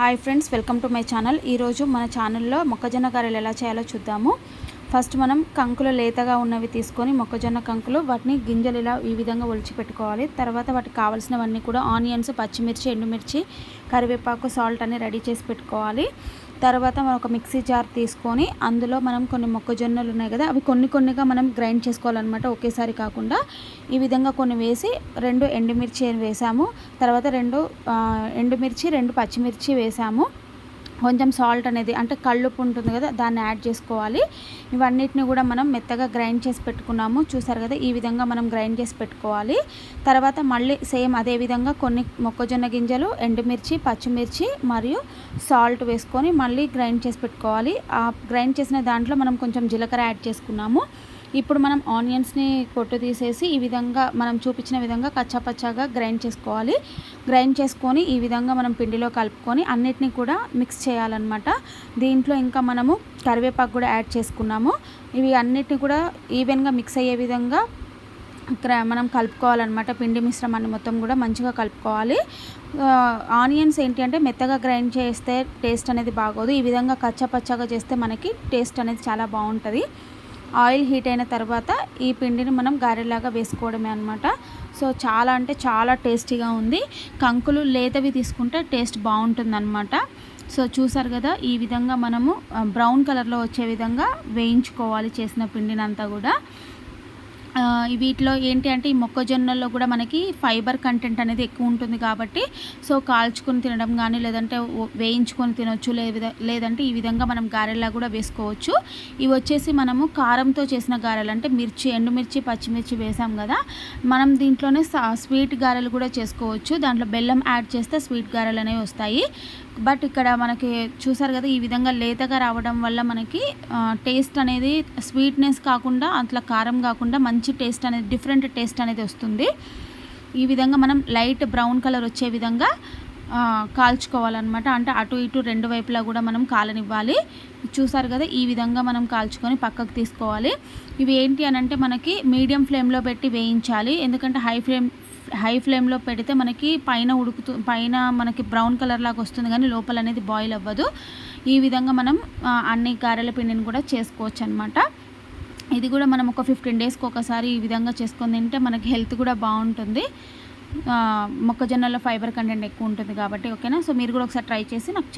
Hi friends welcome to my channel. ఈరోజు మన ఛానల్లో మొక్కజొన్న గారెలు ఎలా చేయాలో చూద్దాము. ఫస్ట్ మనం కంకులు లేతగా ఉన్నవి తీసుకొని మొక్కజొన్న కంకులు వాటిని గింజలు ఇలా ఈ విధంగా ఒలిచి పెట్టుకోవాలి. తర్వాత వాటికి కావాల్సినవన్నీ కూడా ఆనియన్స్ పచ్చిమిర్చి ఎండుమిర్చి కరివేపాకు సాల్ట్ అన్ని రెడీ చేసి పెట్టుకోవాలి. తర్వాత మనం ఒక మిక్సీ జార్ తీసుకొని అందులో మనం కొన్ని మొక్కజొన్నలు ఉన్నాయి కదా అవి కొన్ని కొన్నిగా మనం గ్రైండ్ చేసుకోవాలన్నమాట ఒకేసారి కాకుండా. ఈ విధంగా కొన్ని వేసి రెండు ఎండుమిర్చి వేసాము. తర్వాత రెండు ఎండుమిర్చి రెండు పచ్చిమిర్చి వేసాము. కొంచెం సాల్ట్ అనేది అంటే కళ్ళుప్పు ఉంటుంది కదా దాన్ని యాడ్ చేసుకోవాలి. ఇవన్నిటిని కూడా మనం మెత్తగా గ్రైండ్ చేసి పెట్టుకున్నాము. చూసారు కదా ఈ విధంగా మనం గ్రైండ్ చేసి పెట్టుకోవాలి. తర్వాత మళ్ళీ సేమ్ అదే విధంగా కొన్ని మొక్కజొన్న గింజలు ఎండుమిర్చి పచ్చిమిర్చి మరియు సాల్ట్ వేసుకొని మళ్ళీ గ్రైండ్ చేసి పెట్టుకోవాలి. ఆ గ్రైండ్ చేసిన దాంట్లో మనం కొంచెం జీలకర్ర యాడ్ చేసుకున్నాము. ఇప్పుడు మనం ఆనియన్స్ని కొట్టు తీసేసి ఈ విధంగా మనం చూపించిన విధంగా కచ్చాపచ్చాగా గ్రైండ్ చేసుకోవాలి. గ్రైండ్ చేసుకొని ఈ విధంగా మనం పిండిలో కలుపుకొని అన్నిటినీ కూడా మిక్స్ చేయాలన్నమాట. దీంట్లో ఇంకా మనము కరివేపాకు కూడా యాడ్ చేసుకున్నాము. ఇవి అన్నిటిని కూడా ఈవెన్గా మిక్స్ అయ్యే విధంగా మనం కలుపుకోవాలన్నమాట. పిండి మిశ్రమాన్ని మొత్తం కూడా మంచిగా కలుపుకోవాలి. ఆనియన్స్ ఏంటి అంటే మెత్తగా గ్రైండ్ చేస్తే టేస్ట్ అనేది బాగోదు. ఈ విధంగా కచ్చపచ్చగా చేస్తే మనకి టేస్ట్ అనేది చాలా బాగుంటుంది. ఆయిల్ హీట్ అయిన తర్వాత ఈ పిండిని మనం గారెలాగా వేసుకోవడమే అనమాట సో చాలా అంటే చాలా టేస్టీగా ఉంది. కంకులు లేతవి తీసుకుంటే టేస్ట్ బాగుంటుందన్నమాట. సో చూసారు కదా ఈ విధంగా మనము బ్రౌన్ కలర్లో వచ్చే విధంగా వేయించుకోవాలి చేసిన పిండినంతా కూడా. వీటిలో ఏంటి అంటే ఈ మొక్కజొన్నల్లో కూడా మనకి ఫైబర్ కంటెంట్ అనేది ఎక్కువ ఉంటుంది కాబట్టి సో కాల్చుకొని తినడం కానీ లేదంటే వేయించుకొని తినొచ్చు లేదంటే ఈ విధంగా మనం గారెల్లా కూడా వేసుకోవచ్చు. ఇవి వచ్చేసి మనము కారంతో చేసిన గారెలు అంటే మిర్చి ఎండుమిర్చి పచ్చిమిర్చి వేసాం కదా మనం దీంట్లోనే స్వీట్ గారెలు కూడా చేసుకోవచ్చు. దాంట్లో బెల్లం యాడ్ చేస్తే స్వీట్ గారెలు అనేవి వస్తాయి. బట్ ఇక్కడ మనకి చూసారు కదా ఈ విధంగా లేతగా రావడం వల్ల మనకి టేస్ట్ అనేది స్వీట్నెస్ కాకుండా అట్లా కారం కాకుండా మంచి మంచి టేస్ట్ అనేది డిఫరెంట్ టేస్ట్ అనేది వస్తుంది. ఈ విధంగా మనం లైట్ బ్రౌన్ కలర్ వచ్చే విధంగా కాల్చుకోవాలన్నమాట. అంటే అటు ఇటు రెండు వైపులా కూడా మనం కాలనివ్వాలి. చూసారు కదా ఈ విధంగా మనం కాల్చుకొని పక్కకు తీసుకోవాలి. ఇవి ఏంటి అని అంటే మనకి మీడియం ఫ్లేమ్లో పెట్టి వేయించాలి. ఎందుకంటే హై ఫ్లేమ్ హై ఫ్లేమ్లో పెడితే మనకి పైన ఉడుకుతూ పైన మనకి బ్రౌన్ కలర్ లాగా వస్తుంది కానీ లోపల అనేది బాయిల్ అవ్వదు. ఈ విధంగా మనం అన్ని గారెల పిండిని కూడా చేసుకోవచ్చు అనమాట ఇది కూడా మనం ఒక ఫిఫ్టీన్ డేస్కి ఒకసారి ఈ విధంగా చేసుకొని తింటే మనకి హెల్త్ కూడా బాగుంటుంది. మొక్కజొన్నలో ఫైబర్ కంటెంట్ ఎక్కువ ఉంటుంది కాబట్టి ఓకేనా సో మీరు కూడా ఒకసారి ట్రై చేసి నాకు